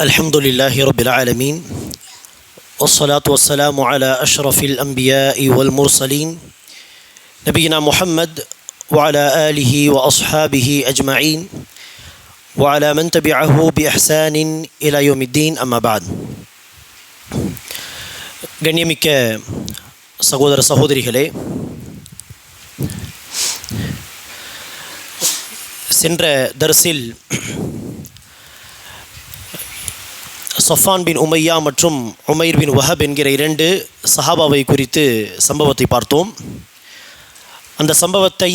الحمد لله رب العالمين والصلاة والسلام على أشرف الأنبياء والمرسلين نبينا محمد وعلى آله وأصحابه أجمعين وعلى من تبعه بإحسان إلى يوم الدين أما بعد. ഗണ്യമിക്ക സഹോദര സഹോദരികളെ சென்ற தரிசில் சஃபான் பின் உமையா மற்றும் உமைர் பின் வஹப் என்கிற இரண்டு சஹாபாவை குறித்து சம்பவத்தை பார்த்தோம். அந்த சம்பவத்தை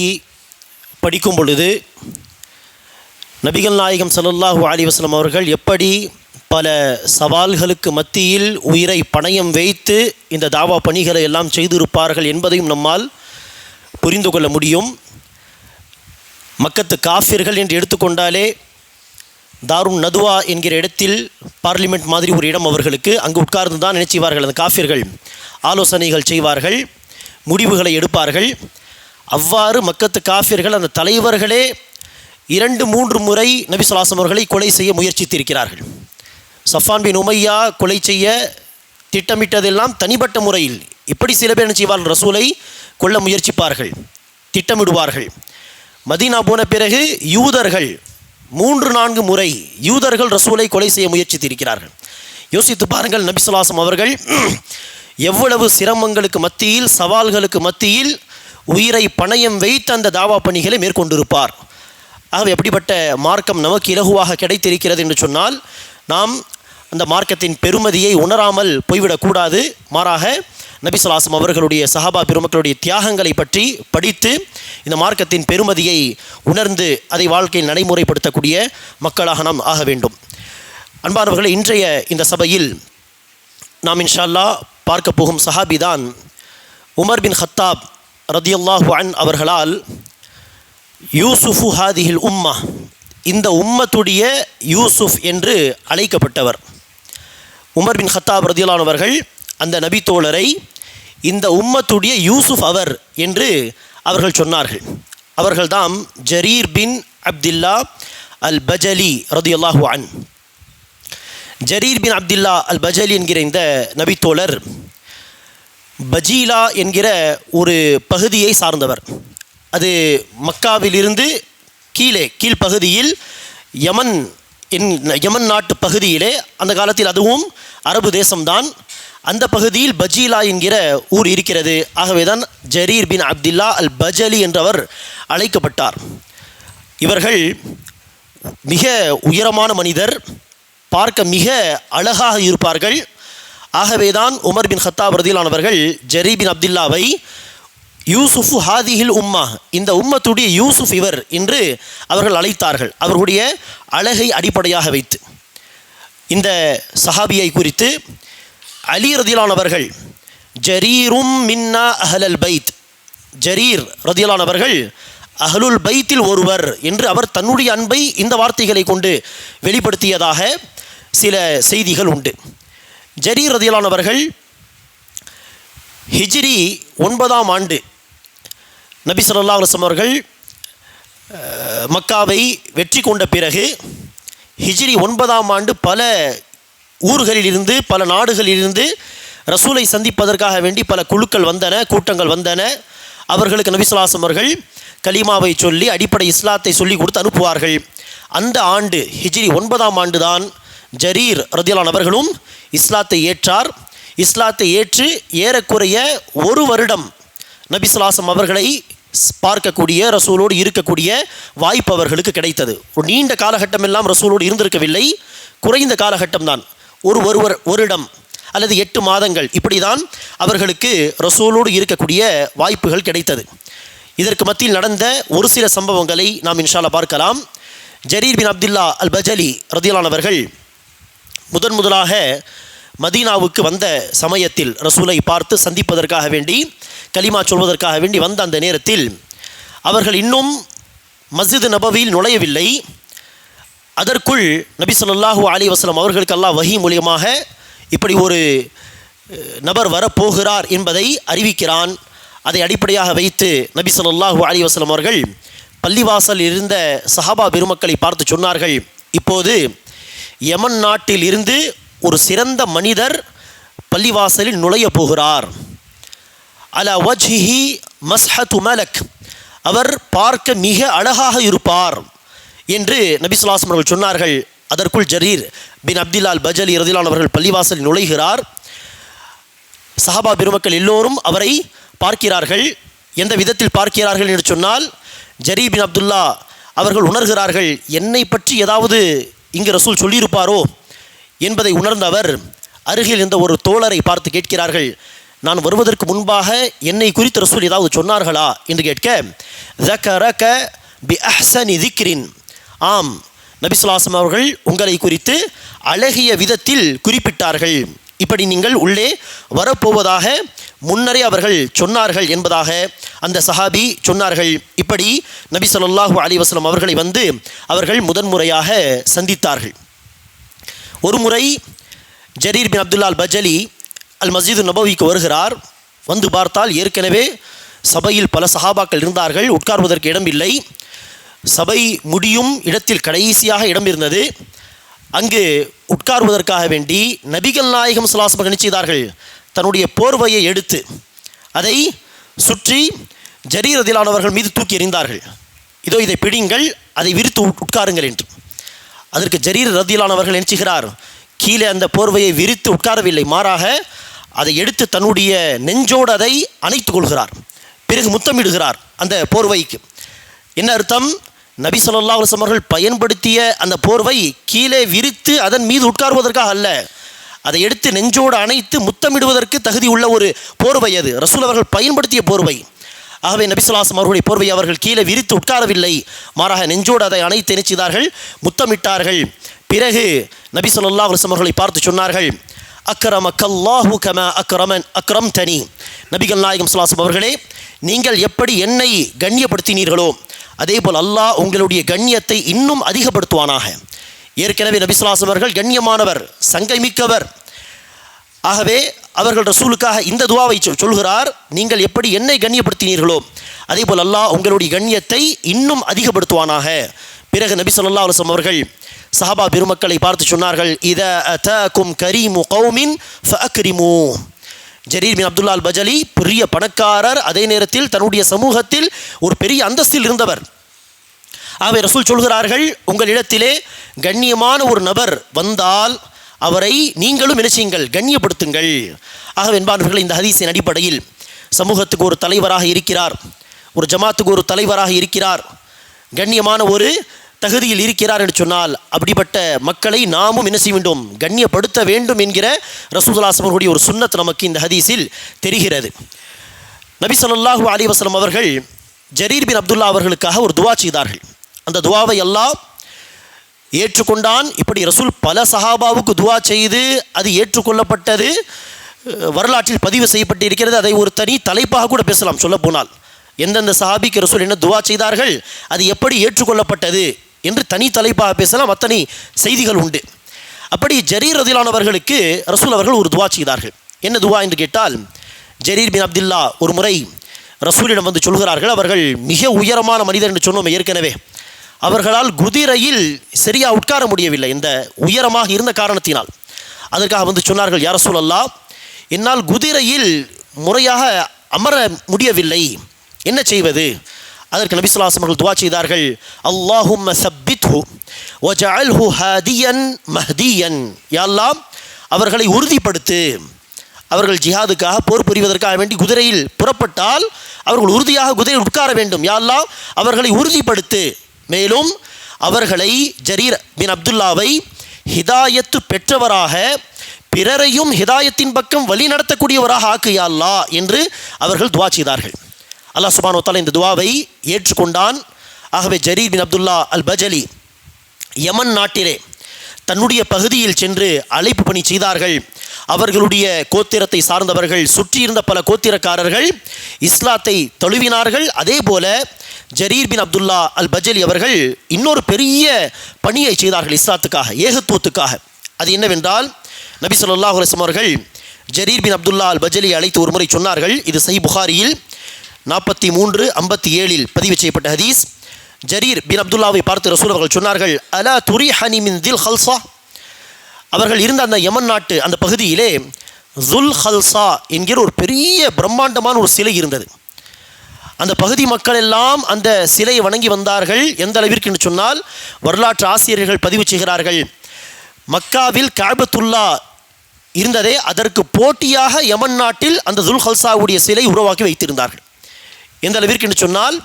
படிக்கும் பொழுது நபிகள் நாயகம் சல்லாஹூ அலி வஸ்லம் அவர்கள் எப்படி பல சவால்களுக்கு மத்தியில் உயிரை பணயம் வைத்து இந்த தாவா பணிகளை எல்லாம் செய்திருப்பார்கள் என்பதையும் நம்மால் புரிந்து கொள்ள முடியும். மக்கத்து காஃபியர்கள் என்று எடுத்துக்கொண்டாலே தாரும் நதுவா என்கிற இடத்தில் பார்லிமெண்ட் மாதிரி ஒரு இடம் அவர்களுக்கு அங்கு உட்கார்ந்து தான் நினைச்சிவார்கள் அந்த காஃபியர்கள் ஆலோசனைகள் செய்வார்கள் முடிவுகளை எடுப்பார்கள். அவ்வாறு மக்கத்து காஃபியர்கள் அந்த தலைவர்களே இரண்டு மூன்று முறை நபி அவர்களை கொலை செய்ய முயற்சித்திருக்கிறார்கள். சஃபான் பின் உமையா கொலை செய்ய திட்டமிட்டதெல்லாம் தனிப்பட்ட முறையில் இப்படி சில பேர் செய்வார்கள்? ரசூலை கொல்ல முயற்சிப்பார்கள் திட்டமிடுவார்கள். மதீனா போன பிறகு யூதர்கள் மூன்று நான்கு முறை யூதர்கள் ரசூலை கொலை செய்ய முயற்சித்திருக்கிறார்கள். யோசித்து பாருங்கள் நபிசுலாசம் அவர்கள் எவ்வளவு சிரமங்களுக்கு மத்தியில் சவால்களுக்கு மத்தியில் உயிரை பணயம் வைத்து அந்த தாவா பணிகளை மேற்கொண்டிருப்பார். ஆகவே எப்படிப்பட்ட மார்க்கம் நமக்கு இலகுவாக கிடைத்திருக்கிறது என்று சொன்னால் நாம் அந்த மார்க்கத்தின் பெருமதியை உணராமல் போய்விடக்கூடாது. மாறாக நபிசலாசம் அவர்களுடைய சஹாபா பெருமக்களுடைய தியாகங்களை பற்றி படித்து இந்த மார்க்கத்தின் பெருமதியை உணர்ந்து அதை வாழ்க்கையில் நடைமுறைப்படுத்தக்கூடிய மக்களாக நாம் ஆக வேண்டும். அன்பானவர்களே இன்றைய இந்த சபையில் நாம் இன்ஷால்லா பார்க்க போகும் சஹாபி தான் உமர் பின் ஹத்தாப் ரதியுல்லாஹு அன் அவர்களால் யூசுஃபு ஹாதிஹில் உம்மா இந்த உம்மத்துடைய யூசுஃப் என்று அழைக்கப்பட்டவர். உமர் பின் ஹத்தாப் ரதியுல்லானவர்கள் அந்த நபி தோழரை இந்த உம்மத்துடைய யூசுஃப் அவர் என்று அவர்கள் சொன்னார்கள். அவர்கள்தாம் Jarir bin Abdullah al Bajali ரதியுல்லாஹு an. Jarir bin Abdullah al Bajali என்கிற இந்த நபித்தோழர் பஜீலா என்கிற ஒரு பகுதியை சார்ந்தவர். அது மக்காவிலிருந்து கீழே கீழ்ப்பகுதியில் யமன் என் யமன் நாட்டு பகுதியிலே அந்த காலத்தில் அதுவும் அரபு தேசம்தான் அந்த பகுதியில் பஜீலா என்கிற ஊர் இருக்கிறது. ஆகவே தான் ஜரீர் பின் அப்துல்லா அல் பஜலி என்றவர் அழைக்கப்பட்டார். இவர்கள் மிக உயரமான மனிதர் பார்க்க மிக அழகாக இருப்பார்கள். ஆகவேதான் உமர் பின் ஹத்தாப் ரதிலானவர்கள் ஜரீ பின் அப்துல்லாவை யூசுஃபு ஹாதிஹில் உம்மா இந்த உம்மத்துடைய யூசுஃப் இவர் என்று அவர்கள் அழைத்தார்கள். அவர்களுடைய அழகை அடிப்படையாக வைத்து இந்த சஹாபியை குறித்து அலி ரதிலானவர்கள் ஜரீரும் மின்னா அஹலல் பைத். ஜரீர் ரதியலானவர்கள் அஹலுல் பைத்தில் ஒருவர் என்று அவர் தன்னுடைய அன்பை இந்த வார்த்தைகளை கொண்டு வெளிப்படுத்தியதாக சில செய்திகள் உண்டு. ஜரீர் ரதியலானவர்கள் ஹிஜ்ரி ஒன்பதாம் ஆண்டு நபி சொல்லா அலுவலம் அவர்கள் மக்காவை வெற்றி கொண்ட பிறகு ஹிஜ்ரி ஒன்பதாம் ஆண்டு பல ஊர்களிலிருந்து பல நாடுகளிலிருந்து ரசூலை சந்திப்பதற்காக வேண்டி பல குழுக்கள் வந்தன கூட்டங்கள் வந்தன. அவர்களுக்கு நபிசுலாசம் அவர்கள் கலிமாவை சொல்லி அடிப்படை இஸ்லாத்தை சொல்லி கொடுத்து அனுப்புவார்கள். அந்த ஆண்டு ஹிஜ்ரி ஒன்பதாம் ஆண்டு தான் ஜரீர் ரதியலான் அவர்களும் இஸ்லாத்தை ஏற்றார். இஸ்லாத்தை ஏற்று ஏறக்குறைய ஒரு வருடம் நபிசுலாசம் அவர்களை பார்க்கக்கூடிய ரசூலோடு இருக்கக்கூடிய வாய்ப்பு அவர்களுக்கு கிடைத்தது. ஒரு நீண்ட காலகட்டம் எல்லாம் ரசூலோடு இருந்திருக்கவில்லை. குறைந்த காலகட்டம் தான் ஒரு ஒருவர் ஒரிடம் அல்லது எட்டு மாதங்கள் இப்படி தான் அவர்களுக்கு ரசூலோடு இருக்கக்கூடிய வாய்ப்புகள் கிடைத்தது. இதற்கு மத்தியில் நடந்த ஒரு சில சம்பவங்களை நாம் இன்ஷால்லா பார்க்கலாம். ஜரீர் பின் அப்துல்லா அல் பஜலி ரதியலானவர்கள் முதன் முதலாக மதீனாவுக்கு வந்த சமயத்தில் ரசூலை பார்த்து சந்திப்பதற்காக வேண்டி கலிமா சொல்வதற்காக வேண்டி வந்த அந்த நேரத்தில் அவர்கள் இன்னும் மஸ்ஜித் நபவியில் நுழையவில்லை. அதற்குள் நபி சொல்லாஹூ அலி வஸல்லம் அவர்களுக்கு அல்லாஹ் வஹி மூலியமாக இப்படி ஒரு நபர் வரப்போகிறார் என்பதை அறிவிக்கிறான். அதை அடிப்படையாக வைத்து நபி சொல்லாஹூ அலி வஸல்லம் அவர்கள் பள்ளிவாசல் இருந்த சஹாபா பெருமக்களை பார்த்து சொன்னார்கள். இப்போது யமன் நாட்டில் இருந்து ஒரு சிறந்த மனிதர் பள்ளிவாசலில் நுழைய போகிறார். அல வஜ்ஹி மஸ்ஹத் மலக். அவர் பார்க்க மிக அழகாக இருப்பார். என்று நபிசுல்லாஸ்லம் அவர்கள் சொன்னார்கள். அதற்குள் ஜரீர் பின் அப்திலால் பஜல் ரதிலால் அவர்கள் பள்ளிவாசல் நுழைகிறார். சஹாபா பெருமக்கள் எல்லோரும் அவரை பார்க்கிறார்கள். எந்த விதத்தில் பார்க்கிறார்கள் என்று சொன்னால் ஜரீ பின் அப்துல்லா அவர்கள் உணர்கிறார்கள் என்னை பற்றி ஏதாவது இங்கு ரசூல் சொல்லியிருப்பாரோ? என்பதை உணர்ந்த அவர் அருகில் இருந்த ஒரு தோழரை பார்த்து கேட்கிறார்கள். நான் வருவதற்கு முன்பாக என்னை குறித்து ரசூல் ஏதாவது சொன்னார்களா? என்று கேட்க ஜக்கரக பி அஹ்சனி திக்ரின். ஆம். நபிசுலாசம் அவர்கள் உங்களை குறித்து அழகிய விதத்தில் குறிப்பிட்டார்கள். இப்படி நீங்கள் உள்ளே வரப்போவதாக முன்னரே அவர்கள் சொன்னார்கள் என்பதாக அந்த சஹாபி சொன்னார்கள். இப்படி நபி சொல்லாஹு அலைஹி அவர்களை வந்து அவர்கள் முதன்முறையாக சந்தித்தார்கள். ஒரு முறை ஜரீர் பின் அப்துல்லால் பஜலி அல் மஸ்ஜிது நபவிக்கு வருகிறார். வந்து பார்த்தால் ஏற்கனவே சபையில் பல சஹாபாக்கள் இருந்தார்கள். உட்கார்வதற்கு இடம் இல்லை சபை முடியும் இடத்தில் கடைசியாக இடம் இருந்தது. அங்கு உட்கார்வதற்காக வேண்டி நபிகள் நாயகம் சுலாசம் செய்தார்கள்? தன்னுடைய போர்வையை எடுத்து அதை சுற்றி ஜரீரதிலானவர்கள் மீது தூக்கி எறிந்தார்கள். இதோ இதை பிடிங்கள் அதை விரித்து உட்- உட்காருங்கள் என்று. அதற்கு ஜரீர் ரத்தியிலானவர்கள் நினைச்சுகிறார் கீழே அந்த போர்வையை விரித்து உட்காரவில்லை. மாறாக அதை எடுத்து தன்னுடைய நெஞ்சோடு அதை அணைத்து கொள்கிறார். பிறகு முத்தமிடுகிறார் அந்த போர்வைக்கு. என்ன அர்த்தம்? நபி சொல்லா அலுவலம் அவர்கள் பயன்படுத்திய அந்த போர்வை கீழே விரித்து அதன் மீது உட்காருவதற்காக அல்ல. அதை எடுத்து நெஞ்சோடு அணைத்து முத்தமிடுவதற்கு தகுதி உள்ள ஒரு போர்வை அது. ரசூல் அவர்கள் பயன்படுத்திய போர்வை. ஆகவே நபிசுல்லாசம் அவர்களுடைய போர்வை அவர்கள் கீழே விரித்து உட்காரவில்லை. மாறாக நெஞ்சோடு அதை அணைத்து நினைச்சிதார்கள் முத்தமிட்டார்கள். பிறகு நபி சொல்லா அலுவலம் அவர்களை பார்த்து சொன்னார்கள் அக்ரமக்கல்லாஹு கம அக்ரமன் அக்ரம் தனி நபிகள் நாயகம் சுல்லாசம் அவர்களே நீங்கள் எப்படி என்னை கண்ணியப்படுத்தினீர்களோ அதே போல் அல்லாஹ் உங்களுடைய கண்ணியத்தை இன்னும் அதிகப்படுத்துவானாக. ஏற்கனவே நபிசுலாஸ் அவர்கள் கண்ணியமானவர் சங்கை மிக்கவர் ஆகவே அவர்கள் ரசூலுக்காக இந்த துவாவை சொல்- சொல்கிறார் நீங்கள் எப்படி என்னை கண்ணியப்படுத்தினீர்களோ அதே போல் அல்லாஹ் உங்களுடைய கண்ணியத்தை இன்னும் அதிகப்படுத்துவானாக. பிறகு நபி சொல்லா அலுவலம் அவர்கள் சஹாபா பெருமக்களை பார்த்து சொன்னார்கள் இத அதாக்கும் கரீமு கௌமின் ஃபஅக்ரிமு. ஜரீர் பின் அப்துல்லா அல் பஜலி பெரிய பணக்காரர். அதே நேரத்தில் தன்னுடைய சமூகத்தில் ஒரு பெரிய அந்தஸ்தில் இருந்தவர். ஆகவே ரசூல் சொல்கிறார்கள் உங்களிடத்திலே கண்ணியமான ஒரு நபர் வந்தால் அவரை நீங்களும் நினைச்சியுங்கள் கண்ணியப்படுத்துங்கள். ஆகவே என்பானவர்கள் இந்த ஹதீஸின் அடிப்படையில் சமூகத்துக்கு ஒரு தலைவராக இருக்கிறார். ஒரு ஜமாத்துக்கு ஒரு தலைவராக இருக்கிறார். கண்ணியமான ஒரு தகுதியில் இருக்கிறார் என்று சொன்னால் அப்படிப்பட்ட மக்களை நாமும் என்ன செய்ய வேண்டும்? கண்ணியப்படுத்த வேண்டும் என்கிற ரசூலுல்லாஹி ஒரு சுண்ணத் நமக்கு இந்த ஹதீஸில் தெரிகிறது. நபி சொல்லாஹூ அலி வசலம் அவர்கள் ஜரீர் பின் அப்துல்லா அவர்களுக்காக ஒரு துவா செய்தார்கள். அந்த துவாவை எல்லாம் ஏற்றுக்கொண்டான். இப்படி ரசூல் பல சஹாபாவுக்கு துவா செய்து அது ஏற்றுக்கொள்ளப்பட்டது. வரலாற்றில் பதிவு செய்யப்பட்டிருக்கிறது. அதை ஒரு தனி தலைப்பாக கூட பேசலாம். சொல்ல போனால் எந்தெந்த சஹாபிக்கு ரசூல் என்ன துவா செய்தார்கள்? அது எப்படி ஏற்றுக்கொள்ளப்பட்டது? என்று தனி தலைப்பாக பேசலாம். அத்தனை செய்திகள் உண்டு. அப்படி ஜரீர் ரதிலானவர்களுக்கு ரசூல் அவர்கள் ஒரு துவா செய்தார்கள். என்ன துவா என்று கேட்டால் ஜரீர் பின் அப்துல்லா ஒரு முறை ரசூலிடம் வந்து சொல்கிறார்கள் அவர்கள் மிக உயரமான மனிதர் என்று சொன்னோம் ஏற்கனவே. அவர்களால் குதிரையில் சரியாக உட்கார முடியவில்லை. இந்த உயரமாக இருந்த காரணத்தினால். அதற்காக வந்து சொன்னார்கள் யார் சூழல்லா என்னால் குதிரையில் முறையாக அமர முடியவில்லை. என்ன செய்வது? அதற்கு நபி ஸல்லல்லாஹு அவர்கள் துவா செய்தார்கள். அல்லாஹும் சப்பித்ஹு வஜஅல்ஹு ஹாதியன் மஹ்தியன். யா அவர்களை உறுதிப்படுத்து. அவர்கள் ஜிஹாதுக்காக போர் புரிவதற்காக வேண்டி குதிரையில் புறப்பட்டால் அவர்கள் உறுதியாக குதிரையில் உட்கார வேண்டும். யாரெல்லாம் அவர்களை உறுதிப்படுத்து. மேலும் அவர்களை ஜரீர் பின் அப்துல்லாவை ஹிதாயத்து பெற்றவராக பிறரையும் ஹிதாயத்தின் பக்கம் வழி நடத்தக்கூடியவராக ஆக்கு யாழ்லா என்று அவர்கள் துவா செய்தார்கள். அல்லாஹ் சுபானோ இந்த துவாவை ஏற்றுக்கொண்டான். ஆகவே ஜரீர் பின் அப்துல்லா அல் பஜலி யமன் நாட்டிலே தன்னுடைய பகுதியில் சென்று அழைப்பு பணி செய்தார்கள். அவர்களுடைய கோத்திரத்தை சார்ந்தவர்கள் சுற்றியிருந்த பல கோத்திரக்காரர்கள் இஸ்லாத்தை தழுவினார்கள். அதே போல ஜரீர் பின் அப்துல்லா அல் பஜலி அவர்கள் இன்னொரு பெரிய பணியை செய்தார்கள் இஸ்லாத்துக்காக ஏகத்துவத்துக்காக. அது என்னவென்றால் நபி சொல்லாஹ் அவர்கள் ஜரீர் பின் அப்துல்லா அல் பஜலி அழைத்து ஒரு முறை சொன்னார்கள். இது சை புகாரியில் நாற்பத்தி மூன்று ஐம்பத்தி ஏழில் பதிவு செய்யப்பட்ட ஹதீஸ். ஜரீர் பின் அப்துல்லாவை பார்த்து ரசூல் அவர்கள் சொன்னார்கள் அலா துரி ஹனி மின் தில் ஹல்சா? அவர்கள் இருந்த அந்த யமன் நாட்டு அந்த பகுதியிலே ஜுல் ஹல்சா என்கிற ஒரு பெரிய பிரம்மாண்டமான ஒரு சிலை இருந்தது. அந்த பகுதி மக்கள் எல்லாம் அந்த சிலையை வணங்கி வந்தார்கள். எந்த அளவிற்கு என்று சொன்னால் வரலாற்று ஆசிரியர்கள் பதிவு செய்கிறார்கள் மக்காவில் காபத்துல்லா இருந்ததே அதற்கு போட்டியாக யமன் நாட்டில் அந்த துல் ஹல்சாவுடைய சிலை உருவாக்கி வைத்திருந்தார்கள். எந்த அளவிற்கு என்று சொன்னால்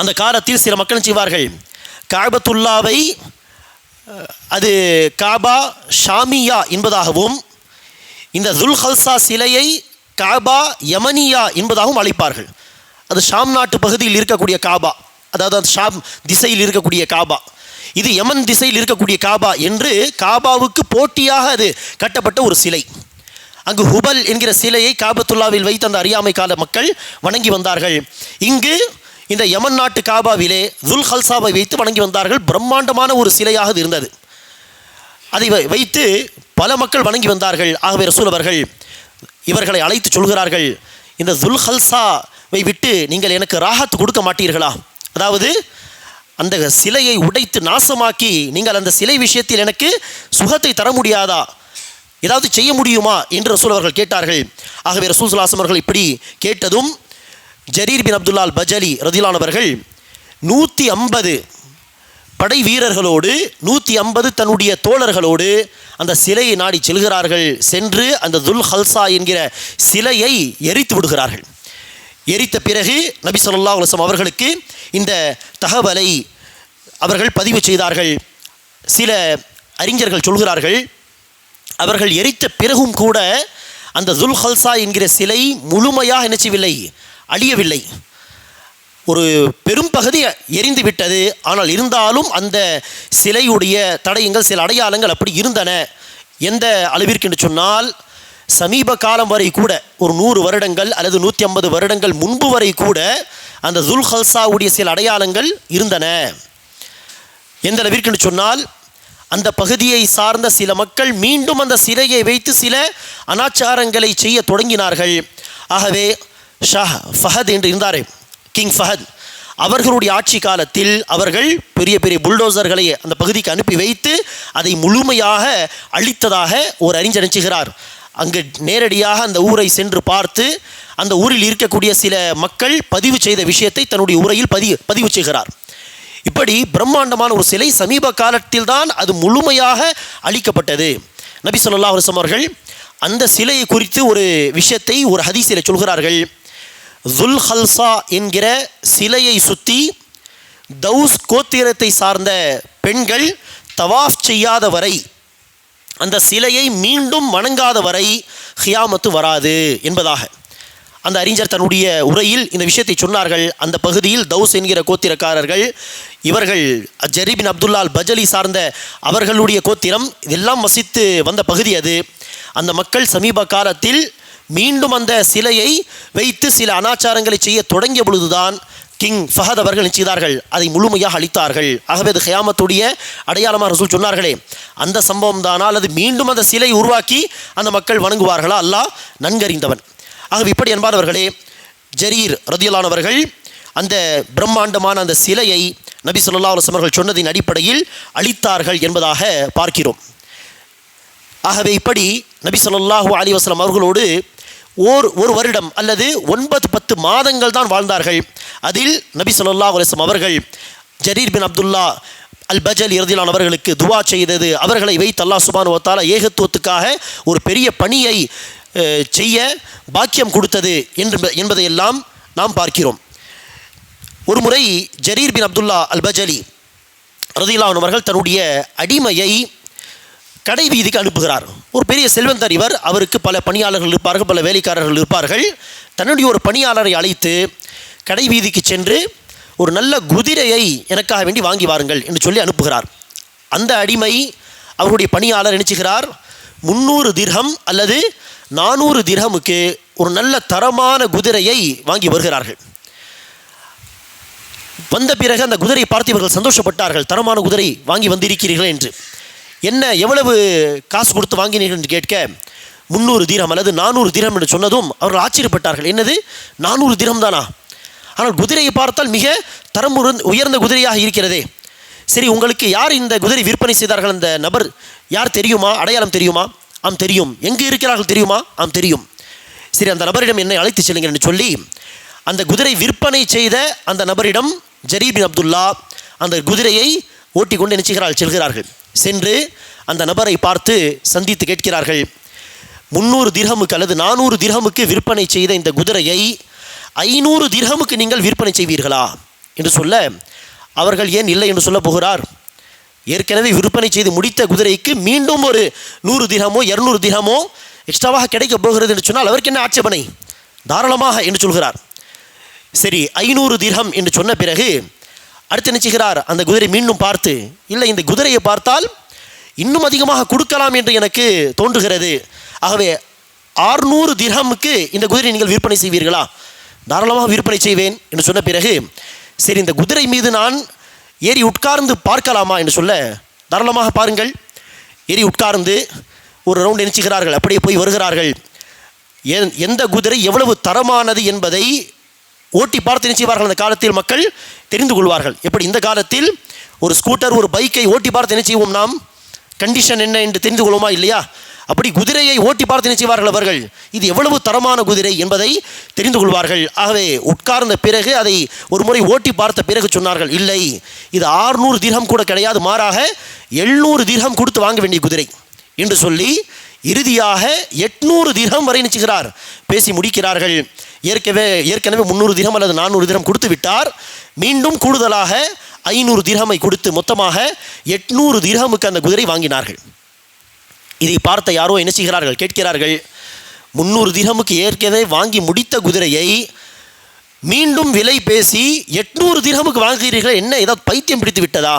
அந்த காலத்தில் சில மக்கள் செய்வார்கள்? காபத்துல்லாவை அது காபா ஷாமியா என்பதாகவும் இந்த துல் ஹல்சா சிலையை காபா யமனியா என்பதாகவும் அழைப்பார்கள். அது ஷாம் நாட்டு பகுதியில் இருக்கக்கூடிய காபா. அதாவது அந்த ஷாம் திசையில் இருக்கக்கூடிய காபா. இது யமன் திசையில் இருக்கக்கூடிய காபா என்று காபாவுக்கு போட்டியாக அது கட்டப்பட்ட ஒரு சிலை. அங்கு ஹுபல் என்கிற சிலையை காபத்துல்லாவில் வைத்து அந்த அறியாமை கால மக்கள் வணங்கி வந்தார்கள். இங்கு இந்த யமன் நாட்டு காபாவிலே துல் ஹல்சாவை வைத்து வணங்கி வந்தார்கள். பிரம்மாண்டமான ஒரு சிலையாக இருந்தது. அதை வை- வைத்து பல மக்கள் வணங்கி வந்தார்கள். ஆகவே ரசூல் அவர்கள் இவர்களை அழைத்து சொல்கிறார்கள் இந்த துல் ஹல்சாவை விட்டு நீங்கள் எனக்கு ராகத்து கொடுக்க மாட்டீர்களா? அதாவது அந்த சிலையை உடைத்து நாசமாக்கி நீங்கள் அந்த சிலை விஷயத்தில் எனக்கு சுகத்தை தர முடியாதா? ஏதாவது செய்ய முடியுமா என்று ரசூல் அவர்கள் கேட்டார்கள். ஆகவே ரசூல் சுல்லாசம் அவர்கள் இப்படி கேட்டதும் ஜரீர் பின் அப்துல்லால் பஜலி ரதிலானவர்கள் நூற்றி ஐம்பது படை வீரர்களோடு நூற்றி ஐம்பது தன்னுடைய தோழர்களோடு அந்த சிலையை நாடி செல்கிறார்கள். சென்று அந்த துல் ஹல்சா என்கிற சிலையை எரித்து விடுகிறார்கள். எரித்த பிறகு நபி சொல்லா அலுவலம் அவர்களுக்கு இந்த தகவலை அவர்கள் பதிவு செய்தார்கள். சில அறிஞர்கள் சொல்கிறார்கள் அவர்கள் எரித்த பிறகும் கூட அந்த துல் ஹல்சா என்கிற சிலை முழுமையாக நினைச்சவில்லை அழியவில்லை. ஒரு பெரும் பகுதி எரிந்து விட்டது. ஆனால் இருந்தாலும் அந்த சிலையுடைய தடயங்கள் சில அடையாளங்கள் அப்படி இருந்தன. எந்த அளவிற்கு என்று சொன்னால் சமீப காலம் வரை கூட ஒரு நூறு வருடங்கள் அல்லது நூற்றி ஐம்பது வருடங்கள் முன்பு வரை கூட அந்த துல் ஹல்சாவுடைய சில அடையாளங்கள் இருந்தன. எந்த அளவிற்கு என்று சொன்னால் அந்த பகுதியை சார்ந்த சில மக்கள் மீண்டும் அந்த சிறையை வைத்து சில அனாச்சாரங்களை செய்ய தொடங்கினார்கள். ஆகவே ஷாஹ் ஃபஹத் என்று இருந்தாரே கிங் ஃபஹத் அவர்களுடைய ஆட்சி காலத்தில் அவர்கள் பெரிய பெரிய புல்டோசர்களை அந்த பகுதிக்கு அனுப்பி வைத்து அதை முழுமையாக அழித்ததாக ஒரு அறிஞர் நினைச்சுகிறார். அங்கு நேரடியாக அந்த ஊரை சென்று பார்த்து அந்த ஊரில் இருக்கக்கூடிய சில மக்கள் பதிவு செய்த விஷயத்தை தன்னுடைய உரையில் பதிவு பதிவு செய்கிறார். இப்படி பிரம்மாண்டமான ஒரு சிலை சமீப காலத்தில் தான் அது முழுமையாக அழிக்கப்பட்டது. நபி சொல்லா அலுவலம் அவர்கள் அந்த சிலையை குறித்து ஒரு விஷயத்தை ஒரு ஹதீஸில் சொல்கிறார்கள். துல் ஹல்சா என்கிற சிலையை சுற்றி தௌஸ் கோத்திரத்தை சார்ந்த பெண்கள் தவாஃப் செய்யாத வரை அந்த சிலையை மீண்டும் வணங்காத வரை ஹியாமத்து வராது என்பதாக. அந்த அறிஞர் தன்னுடைய உரையில் இந்த விஷயத்தை சொன்னார்கள். அந்த பகுதியில் தௌஸ் என்கிற கோத்திரக்காரர்கள் இவர்கள் ஜரீபின் அப்துல்லால் பஜலி சார்ந்த அவர்களுடைய கோத்திரம் இதெல்லாம் வசித்து வந்த பகுதி அது. அந்த மக்கள் சமீப காலத்தில் மீண்டும் அந்த சிலையை வைத்து சில அனாச்சாரங்களை செய்ய தொடங்கிய பொழுதுதான் கிங் ஃபஹத் அவர்கள் நிச்சயித்தார்கள் அதை முழுமையாக அளித்தார்கள் ஆகவே அது ஹயாமத்துடைய அடையாளமாக ரசூல் சொன்னார்களே அந்த சம்பவம் தானால் அல்லது மீண்டும் அந்த சிலை உருவாக்கி அந்த மக்கள் வணங்குவார்களா? அல்லாஹ் நன்கறிந்தவன். ஆகவே இப்படி என்பானவர்களே ஜரீர் ரதியலானவர்கள் அந்த பிரம்மாண்டமான அந்த சிலையை நபி சொல்லா அலுவலமர்கள் அவர்கள் சொன்னதின் அடிப்படையில் அளித்தார்கள் என்பதாக பார்க்கிறோம். ஆகவே இப்படி நபி சொல்லாஹு அலி வஸல்லம் அவர்களோடு ஓர் ஒரு வருடம் அல்லது ஒன்பது பத்து மாதங்கள் தான் வாழ்ந்தார்கள். அதில் நபி சொல்லா அலைஹி அவர்கள் ஜரீர் பின் அப்துல்லா அல் பஜல் இறுதியிலான அவர்களுக்கு துவா செய்தது அவர்களை வைத்து அல்லா சுபானுவத்தால் ஏகத்துவத்துக்காக ஒரு பெரிய பணியை செய்ய பாக்கியம் கொடுத்தது என்று என்பதையெல்லாம் நாம் பார்க்கிறோம். ஒரு முறை ஜரீர் பின் அப்துல்லா அல் பஜலி ரதிலான் அவர்கள் தன்னுடைய அடிமையை கடை வீதிக்கு அனுப்புகிறார். ஒரு பெரிய செல்வந்தர் இவர் அவருக்கு பல பணியாளர்கள் இருப்பார்கள் பல வேலைக்காரர்கள் இருப்பார்கள். தன்னுடைய ஒரு பணியாளரை அழைத்து கடை வீதிக்கு சென்று ஒரு நல்ல குதிரையை எனக்காக வேண்டி வாங்கி வாருங்கள் என்று சொல்லி அனுப்புகிறார். அந்த அடிமை அவருடைய பணியாளர் நினைச்சுகிறார் முந்நூறு திர்ஹம் அல்லது நானூறு திரமுக்கு ஒரு நல்ல தரமான குதிரையை வாங்கி வருகிறார்கள். வந்த பிறகு அந்த குதிரையை பார்த்து இவர்கள் சந்தோஷப்பட்டார்கள். தரமான குதிரை வாங்கி வந்திருக்கிறீர்கள் என்று. என்ன எவ்வளவு காசு கொடுத்து வாங்கினீர்கள் என்று கேட்க முந்நூறு தீரம் அல்லது நானூறு தீரம் என்று சொன்னதும் அவர்கள் ஆச்சரியப்பட்டார்கள். என்னது? நானூறு தீரம் தானா? ஆனால் குதிரையை பார்த்தால் மிக தரம் உயர்ந்த குதிரையாக இருக்கிறதே. சரி உங்களுக்கு யார் இந்த குதிரை விற்பனை செய்தார்கள்? அந்த நபர் யார் தெரியுமா? அடையாளம் தெரியுமா? ஆம் தெரியும். எங்கே இருக்கிறார்கள் தெரியுமா? ஆம் தெரியும். சரி அந்த நபரிடம் என்னை அழைத்து செல்லுங்கள் என்று சொல்லி அந்த குதிரை விற்பனை செய்த அந்த நபரிடம் ஜரீபின் அப்துல்லா அந்த குதிரையை ஓட்டி கொண்டு நினைச்சுகிறாள் செல்கிறார்கள். சென்று அந்த நபரை பார்த்து சந்தித்து கேட்கிறார்கள் முந்நூறு திரகமுக்கு அல்லது நானூறு திரகமுக்கு விற்பனை செய்த இந்த குதிரையை ஐநூறு திரகமுக்கு நீங்கள் விற்பனை செய்வீர்களா? என்று சொல்ல அவர்கள் ஏன் இல்லை என்று சொல்ல போகிறார்? ஏற்கனவே விற்பனை செய்து முடித்த குதிரைக்கு மீண்டும் ஒரு நூறு தினமோ இரநூறு தினமோ எக்ஸ்ட்ராவாக கிடைக்க போகிறது என்று சொன்னால் அவருக்கு என்ன ஆட்சேபனை? தாராளமாக என்று சொல்கிறார். சரி ஐநூறு திரகம் என்று சொன்ன பிறகு அடுத்து நினைச்சுகிறார் அந்த குதிரை மீண்டும் பார்த்து இல்லை இந்த குதிரையை பார்த்தால் இன்னும் அதிகமாக கொடுக்கலாம் என்று எனக்கு தோன்றுகிறது. ஆகவே ஆறுநூறு திரகமுக்கு இந்த குதிரை நீங்கள் விற்பனை செய்வீர்களா? தாராளமாக விற்பனை செய்வேன் என்று சொன்ன பிறகு சரி இந்த குதிரை மீது நான் ஏறி உட்கார்ந்து பார்க்கலாமா என்று சொல்ல தாராளமாக பாருங்கள். ஏறி உட்கார்ந்து ஒரு ரவுண்ட் நினைச்சுகிறார்கள் அப்படியே போய் வருகிறார்கள். என் எந்த குதிரை எவ்வளவு தரமானது என்பதை ஓட்டி பார்த்து நினைச்சுவார்கள் அந்த காலத்தில் மக்கள் தெரிந்து கொள்வார்கள். எப்படி? இந்த காலத்தில் ஒரு ஸ்கூட்டர் ஒரு பைக்கை ஓட்டி பார்த்து நினைச்சுவோம் செய்வோம் நாம்? கண்டிஷன் என்ன என்று தெரிந்து கொள்வோமா இல்லையா? அப்படி குதிரையை ஓட்டி பார்த்து என்ன அவர்கள்? இது எவ்வளவு தரமான குதிரை என்பதை தெரிந்து கொள்வார்கள். ஆகவே உட்கார்ந்த பிறகு அதை ஒரு முறை ஓட்டி பார்த்த பிறகு சொன்னார்கள் இல்லை இது ஆறுநூறு தீர்கம் கூட கிடையாது மாறாக எழுநூறு தீர்கம் கொடுத்து வாங்க வேண்டிய குதிரை. என்று சொல்லி இறுதியாக எட்நூறு திர்ஹம் வரை நிச்சுகிறார் பேசி முடிக்கிறார்கள். ஏற்கனவே ஏற்கனவே முந்நூறு திர்ஹம் அல்லது நானூறு திர்ஹம் கொடுத்து விட்டார். மீண்டும் கூடுதலாக ஐநூறு திரகமை கொடுத்து மொத்தமாக எட்நூறு திர்ஹமுக்கு அந்த குதிரை வாங்கினார்கள். இதை பார்த்த யாரோ என்ன செய்கிறார்கள்? கேட்கிறார்கள் முந்நூறு திரமுக்கு ஏற்கனவே வாங்கி முடித்த குதிரையை மீண்டும் விலை பேசி எட்நூறு திரமுக்கு வாங்குகிறீர்கள்? என்ன ஏதாவது பைத்தியம் பிடித்து விட்டதா?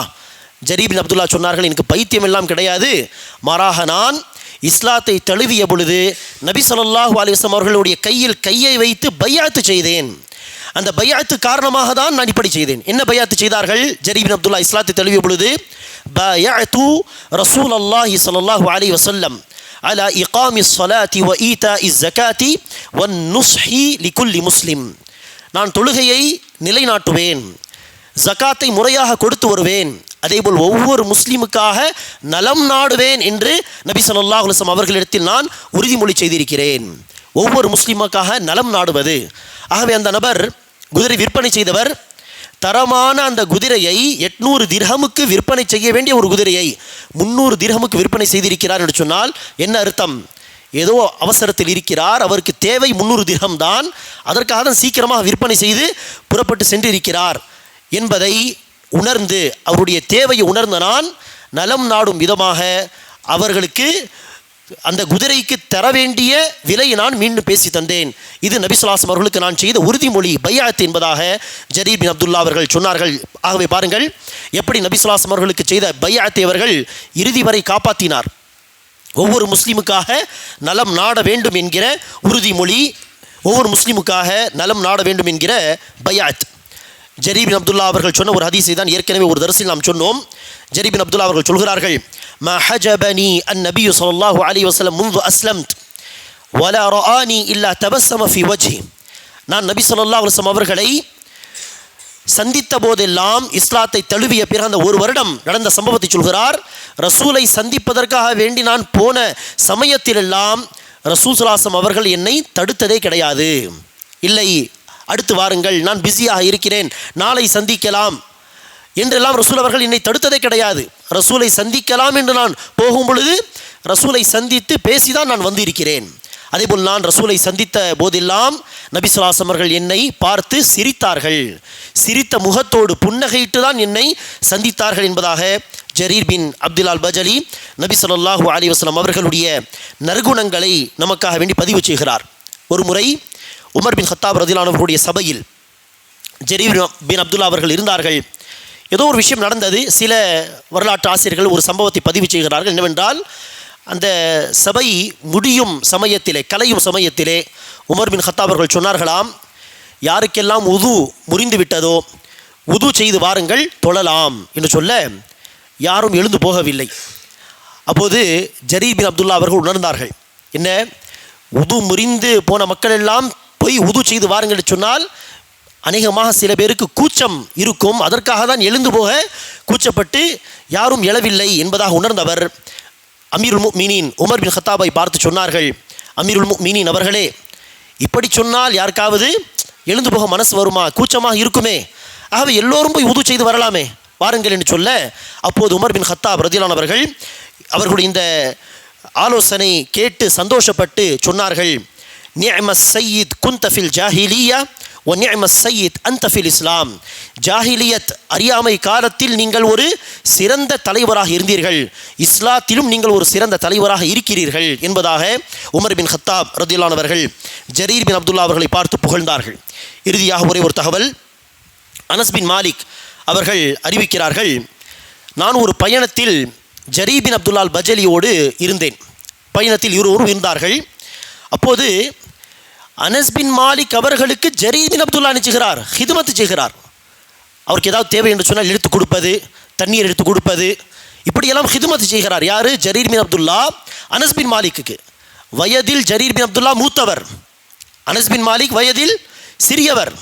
ஜரீபின் அப்துல்லா சொன்னார்கள் எனக்கு பைத்தியம் எல்லாம் கிடையாது. மாறாக நான் இஸ்லாத்தை தழுவிய பொழுது நபி சொல்லாஹு அலைஹி அவர்களுடைய கையில் கையை வைத்து பையாத்து செய்தேன். அந்த பையாத்து காரணமாக தான் நான் இப்படி செய்தேன். என்ன பையாத்து செய்தார்கள்? ஜரீபின் அப்துல்லா இஸ்லாத்தை தெளிவிய பொழுது பயாத்து ரசூல் அல்லாஹி சல்லாஹு அலி வசல்லம் அலா இகாமி சலாத்தி வ ஈதா இஸ் ஜகாத்தி ஒன் நுஸ்ஹி லிகுல்லி முஸ்லிம். நான் தொழுகையை நிலைநாட்டுவேன். ஜக்காத்தை முறையாக கொடுத்து வருவேன். அதேபோல் ஒவ்வொரு முஸ்லீமுக்காக நலம் நாடுவேன் என்று நபி சல்லாஹ் அலுவலம் அவர்களிடத்தில் நான் உறுதிமொழி செய்திருக்கிறேன். ஒவ்வொரு முஸ்லீமுக்காக நலம் நாடுவது. ஆகவே அந்த நபர் குதிரை விற்பனை செய்தவர். தரமான அந்த குதிரையை எட்நூறு திரகமுக்கு விற்பனை செய்ய வேண்டிய ஒரு குதிரையை முந்நூறு திரகமுக்கு விற்பனை செய்திருக்கிறார் என்று சொன்னால் என்ன அர்த்தம்? ஏதோ அவசரத்தில் இருக்கிறார் அவருக்கு தேவை முந்நூறு திரகம் தான் அதற்காக தான் சீக்கிரமாக விற்பனை செய்து புறப்பட்டு சென்றிருக்கிறார் என்பதை உணர்ந்து அவருடைய தேவையை உணர்ந்த நான் நலம் நாடும் விதமாக அவர்களுக்கு அந்த குதிரைக்கு தர வேண்டிய விலையை நான் மீண்டும் பேசி தந்தேன். இது நபிசுலாசம் அவர்களுக்கு நான் செய்த உறுதிமொழி பையாத் என்பதாக ஜரீர் பின் அப்துல்லா அவர்கள் சொன்னார்கள். ஆகவே பாருங்கள் எப்படி நபிசுலாசம் அவர்களுக்கு செய்த பையாத்தை அவர்கள் இறுதி வரை காப்பாற்றினார் ஒவ்வொரு முஸ்லிமுக்காக நலம் நாட வேண்டும் என்கிற உறுதிமொழி ஒவ்வொரு முஸ்லிமுக்காக நலம் நாட வேண்டும் என்கிற பயாத். ஜெரீபின் அப்துல்லா அவர்கள் சொன்ன ஒரு ஹதீஸை தான் ஏற்கனவே ஒரு தரிசில் நாம் சொன்னோம். ஜெரீபின் அப்துல்லா அவர்கள் சொல்கிறார்கள் மஹஜபனி அன் நபியு சொல்லாஹு அலி வசலம் முந்து அஸ்லம் வலா ரொஆனி இல்லா தபசம ஃபி வஜி நான் நபி சொல்லல்லா வசம் அவர்களை சந்தித்த போதெல்லாம் இஸ்லாத்தை தழுவிய பிறகு அந்த ஒரு வருடம் நடந்த சம்பவத்தை சொல்கிறார். ரசூலை சந்திப்பதற்காக வேண்டி நான் போன சமயத்திலெல்லாம் ரசூல் சுலாசம் அவர்கள் என்னை தடுத்ததே கிடையாது. இல்லை அடுத்து வாருங்கள் நான் பிஸியாக இருக்கிறேன் நாளை சந்திக்கலாம். என்றெல்லாம் ரசூல் அவர்கள் என்னை தடுத்ததே கிடையாது. ரசூலை சந்திக்கலாம் என்று நான் போகும் பொழுது ரசூலை சந்தித்து பேசிதான் நான் வந்திருக்கிறேன். அதேபோல் நான் ரசூலை சந்தித்த போதெல்லாம் நபிசுலாசம் அவர்கள் என்னை பார்த்து சிரித்தார்கள். சிரித்த முகத்தோடு புன்னகையிட்டு தான் என்னை சந்தித்தார்கள் என்பதாக ஜரீர் பின் அப்துல்லால் பஜலி நபி சொல்லாஹூ அலி வஸ்லாம் அவர்களுடைய நற்குணங்களை நமக்காக வேண்டி பதிவு செய்கிறார். ஒரு முறை உமர் பின் ஹத்தாப் ரதிலான் அவர்களுடைய சபையில் ஜெரீர் பின் அப்துல்லா அவர்கள் இருந்தார்கள். ஏதோ ஒரு விஷயம் நடந்தது. சில வரலாற்று ஆசிரியர்கள் ஒரு சம்பவத்தை பதிவு செய்கிறார்கள். என்னவென்றால் அந்த சபை முடியும் சமயத்திலே கலையும் சமயத்திலே உமர் பின் ஹத்தாப் அவர்கள் சொன்னார்களாம் யாருக்கெல்லாம் உது முறிந்து விட்டதோ உது செய்து வாருங்கள் தொழலாம் என்று சொல்ல யாரும் எழுந்து போகவில்லை. அப்போது ஜரீபின் அப்துல்லா அவர்கள் உணர்ந்தார்கள். என்ன? உது முறிந்து போன மக்கள் எல்லாம் போய் உது செய்து வாருங்கள் என்று சொன்னால் அநேகமாக சில பேருக்கு கூச்சம் இருக்கும். அதற்காக தான் எழுந்து போக கூச்சப்பட்டு யாரும் எழவில்லை என்பதாக உணர்ந்தவர் அமீருல் மீனின் உமர் பின் ஹத்தாபை பார்த்து சொன்னார்கள். அமீருல் மீனின் அவர்களே இப்படி சொன்னால் யாருக்காவது எழுந்து போக மனசு வருமா? கூச்சமாக இருக்குமே. ஆகவே எல்லோரும் போய் உது செய்து வரலாமே. வாருங்கள் என்று சொல்ல அப்போது உமர் பின் ஹத்தாப் ரதிலான் அவர்கள் அவர்களுடைய இந்த ஆலோசனை கேட்டு சந்தோஷப்பட்டு சொன்னார்கள். நிஅம சையீத் குந்தஃபில் ஜாஹிலியா ஒ நிஅம சையீத் அந்தஃபில் இஸ்லாம் ஜாஹிலியத் அறியாமை காலத்தில் நீங்கள் ஒரு சிறந்த தலைவராக இருந்தீர்கள். இஸ்லாத்திலும் நீங்கள் ஒரு சிறந்த தலைவராக இருக்கிறீர்கள் என்பதாக உமர் பின் ஹத்தாப் ரதிலானவர்கள் ஜரீர் பின் அப்துல்லா அவர்களை பார்த்து புகழ்ந்தார்கள். இறுதியாக ஒரே ஒரு தகவல். அனஸ் பின் மாலிக் அவர்கள் அறிவிக்கிறார்கள் நான் ஒரு பயணத்தில் ஜரீபின் அப்துல்லால் பஜலியோடு இருந்தேன். பயணத்தில் இருவரும் இருந்தார்கள். அப்போது அனஸ்பின் மாலிக் அவர்களுக்கு ஜரீபின் அப்துல்லா நினைச்சுகிறார் ஹிதுமத்து செய்கிறார். அவருக்கு ஏதாவது தேவை என்று சொன்னால் எடுத்து கொடுப்பது தண்ணீர் எடுத்து கொடுப்பது இப்படியெல்லாம் ஹிதுமத்து செய்கிறார். யார்? ஜரீர் பின் அப்துல்லா அனஸ் பின் மாலிக்குக்கு. வயதில் ஜரீர் பின் அப்துல்லா மூத்தவர். அனஸ் பின் மாலிக் வயதில் சிறியவர்.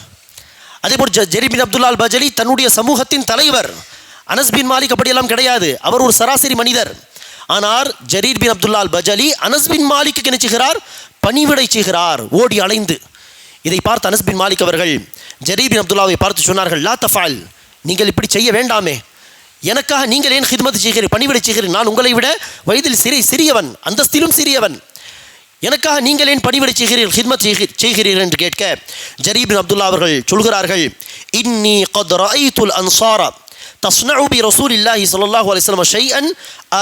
அதேபோல் ஜ ஜெரி பின் அப்துல்லால் பஜலி தன்னுடைய சமூகத்தின் தலைவர். அனஸ் பின் மாலிக் அப்படியெல்லாம் கிடையாது. அவர் ஒரு சராசரி மனிதர். ஆனால் ஜரீர் பின் அப்துல்லால் பஜலி அனஸ் பின் மாலிக்கு என்ன பணிவிடை செய்கிறார் ஓடி அலைந்து இதை பார்த்து அனஸ் பின் மாலிக் அவர்கள் ஜரீர் பின் அப்துல்லாவை பார்த்து சொன்னார்கள் லா தஃபால் நீங்கள் இப்படி செய்ய வேண்டாமே எனக்காக நீங்கள் ஏன் ஹித்மத் செய்கிறீர் பணிவிடை செய்கிறீர் நான் உங்களை விட வயதில் சிறிய சிறியவன் அந்தஸ்திலும் சிறியவன் எனக்காக நீங்கள் ஏன் பணிவிடை செய்கிறீர்கள் ஹித்மத் செய்கி- செய்கிறீர்கள் என்று கேட்க ஜரீபின் அப்துல்லா அவர்கள் சொல்கிறார்கள் இன்னி قد رأيت الأنصار تصنع برسول الله صلى الله عليه وسلم شيئا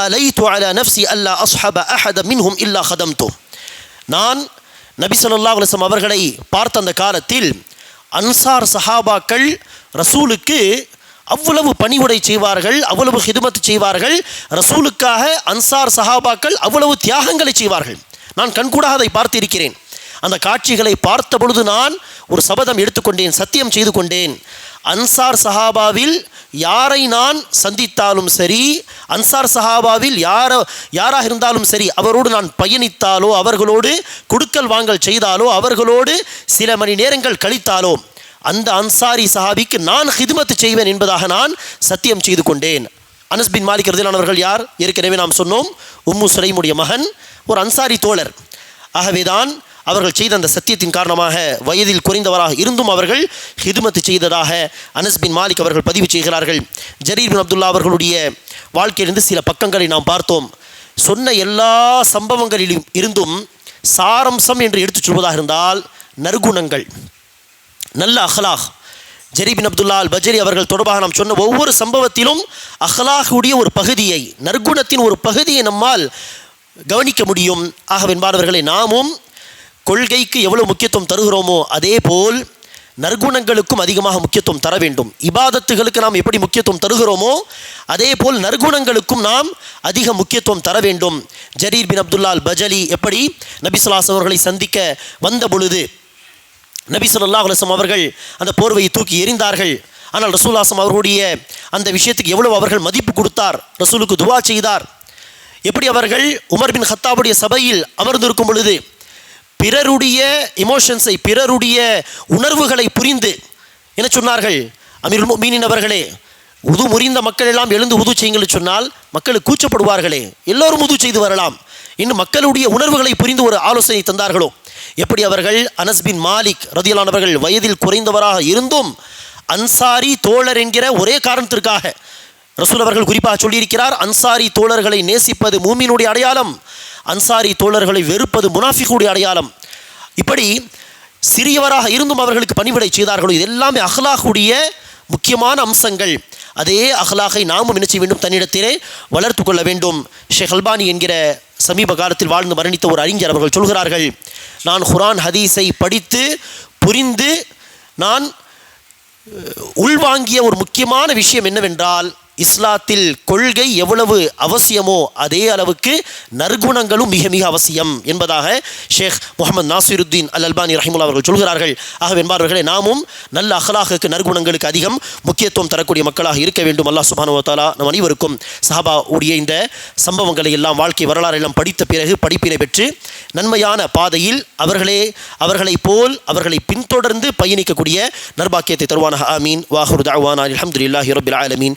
آليت على نفسي ألا أصحب أحد منهم إلا خدمته நான் நபி ஸல்லல்லாஹு அலுவலம் அவர்களை பார்த்த அந்த காலத்தில் அன்சார் சஹாபாக்கள் ரசூலுக்கு அவ்வளவு பணிவுடை செய்வார்கள் அவ்வளவு ஹிதுமத்து செய்வார்கள். ரசூலுக்காக அன்சார் சஹாபாக்கள் அவ்வளவு தியாகங்களை செய்வார்கள். நான் கண்கூடாக அதை பார்த்திருக்கிறேன். அந்த காட்சிகளை பார்த்த பொழுது நான் ஒரு சபதம் எடுத்துக்கொண்டேன் சத்தியம் செய்து கொண்டேன். அன்சார் சஹாபாவில் யாரை நான் சந்தித்தாலும் சரி அன்சார் சஹாபாவில் யார யாராக இருந்தாலும் சரி அவரோடு நான் பயணித்தாலோ அவர்களோடு குடுக்கல் வாங்கல் செய்தாலோ அவர்களோடு சில மணி நேரங்கள் கழித்தாலோ அந்த அன்சாரி சஹாபிக்கு நான் ஹிதுமத்து செய்வேன் என்பதாக நான் சத்தியம் செய்து கொண்டேன். அனஸ்பின் மாலிக் அவர்கள் யார்? ஏற்கனவே நாம் சொன்னோம் உம்மு சுலைமுடைய மகன் ஒரு அன்சாரி தோழர். ஆகவேதான் அவர்கள் செய்த அந்த சத்தியத்தின் காரணமாக வயதில் குறைந்தவராக இருந்தும் அவர்கள் ஹிதுமத்து செய்ததாக அனஸ் பின் மாலிக் அவர்கள் பதிவு செய்கிறார்கள். ஜரீர் பின் அப்துல்லா அவர்களுடைய வாழ்க்கையிலிருந்து சில பக்கங்களை நாம் பார்த்தோம். சொன்ன எல்லா சம்பவங்களிலும் இருந்தும் சாரம்சம் என்று எடுத்துச் சொல்வதாக இருந்தால் நற்குணங்கள் நல்ல அஹ்லாக் ஜெரீபின் அப்துல்லா அல் பஜரி அவர்கள் தொடர்பாக நாம் சொன்ன ஒவ்வொரு சம்பவத்திலும் அஹ்லாகுடைய ஒரு பகுதியை நற்குணத்தின் ஒரு பகுதியை நம்மால் கவனிக்க முடியும். ஆகவென்பானவர்களை நாமும் கொள்கைக்கு எவ்வளவு முக்கியத்துவம் தருகிறோமோ அதே போல் நற்குணங்களுக்கும் அதிகமாக முக்கியத்துவம் தர வேண்டும். இபாதத்துகளுக்கு நாம் எப்படி முக்கியத்துவம் தருகிறோமோ அதே போல் நற்குணங்களுக்கும் நாம் அதிக முக்கியத்துவம் தர வேண்டும். ஜரீர் பின் அப்துல்லால் பஜலி எப்படி நபிசுல்லாஸ் அவர்களை சந்திக்க வந்த பொழுது நபி ஸல்லல்லாஹு அவர்கள் அந்த போர்வையை தூக்கி எறிந்தார்கள். ஆனால் ரசூல்லாசம் அவர்களுடைய அந்த விஷயத்துக்கு எவ்வளவு அவர்கள் மதிப்பு கொடுத்தார்? ரசூலுக்கு துவா செய்தார். எப்படி அவர்கள் உமர் பின் ஹத்தாவுடைய சபையில் அமர்ந்திருக்கும் பொழுது பிறருடைய இமோஷன்ஸை பிறருடைய உணர்வுகளை புரிந்து என்ன சொன்னார்கள்? அமீர் மீனின் அவர்களே உது முறிந்த மக்கள் எல்லாம் எழுந்து உது செய்யுங்கள் சொன்னால் மக்கள் கூச்சப்படுவார்களே. எல்லோரும் உது செய்து வரலாம். இன்னும் மக்களுடைய உணர்வுகளை புரிந்து ஒரு ஆலோசனை தந்தார்களோ? எப்படி அவர்கள் அனஸ்பின் மாலிக் ரதியலானவர்கள் வயதில் குறைந்தவராக இருந்தும் அன்சாரி தோழர் என்கிற ஒரே காரணத்திற்காக ரசூல் அவர்கள் குறிப்பாக சொல்லியிருக்கிறார் அன்சாரி தோழர்களை நேசிப்பது மூமினுடைய அடையாளம். அன்சாரி தோழர்களை வெறுப்பது முனாஃபிக்குடைய அடையாளம். இப்படி சிறியவராக இருந்தும் அவர்களுக்கு பணிவிடை செய்தார்களோ இது எல்லாமே அஹ்லாகுடைய முக்கியமான அம்சங்கள். அதே அஹ்லாகை நாமும் என்ன செய்ய வேண்டும்? தன்னிடத்திலே வளர்த்து கொள்ள வேண்டும். ஷேக் அல்பானி என்கிற சமீப காலத்தில் வாழ்ந்து மரணித்த ஒரு அறிஞர் அவர்கள் சொல்கிறார்கள் நான் குரான் ஹதீஸை படித்து புரிந்து நான் உள்வாங்கிய ஒரு முக்கியமான விஷயம் என்னவென்றால் இஸ்லாத்தில் கொள்கை எவ்வளவு அவசியமோ அதே அளவுக்கு நற்குணங்களும் மிக மிக அவசியம் என்பதாக ஷேக் முகமது நாசிருத்தீன் அல் அல்பானி ரஹிமுல்லா அவர்கள் சொல்கிறார்கள். ஆகவே என்பார்களே நாமும் நல்ல அகலாகுக்கு நற்குணங்களுக்கு அதிகம் முக்கியத்துவம் தரக்கூடிய மக்களாக இருக்க வேண்டும். அல்லாஹ் சுபானுவத்தாலா நம் அனைவருக்கும் சஹாபா உடைய இந்த சம்பவங்களை எல்லாம் வாழ்க்கை வரலாறு எல்லாம் படித்த பிறகு படிப்பினை பெற்று நன்மையான பாதையில் அவர்களே அவர்களைப் போல் அவர்களை பின்தொடர்ந்து பயணிக்கக்கூடிய நர்பாக்கியத்தை தருவானாக. ஆமீன். வாஹுர் தாவான் அலமதுல்லாஹி ரபில் ஆலமீன்.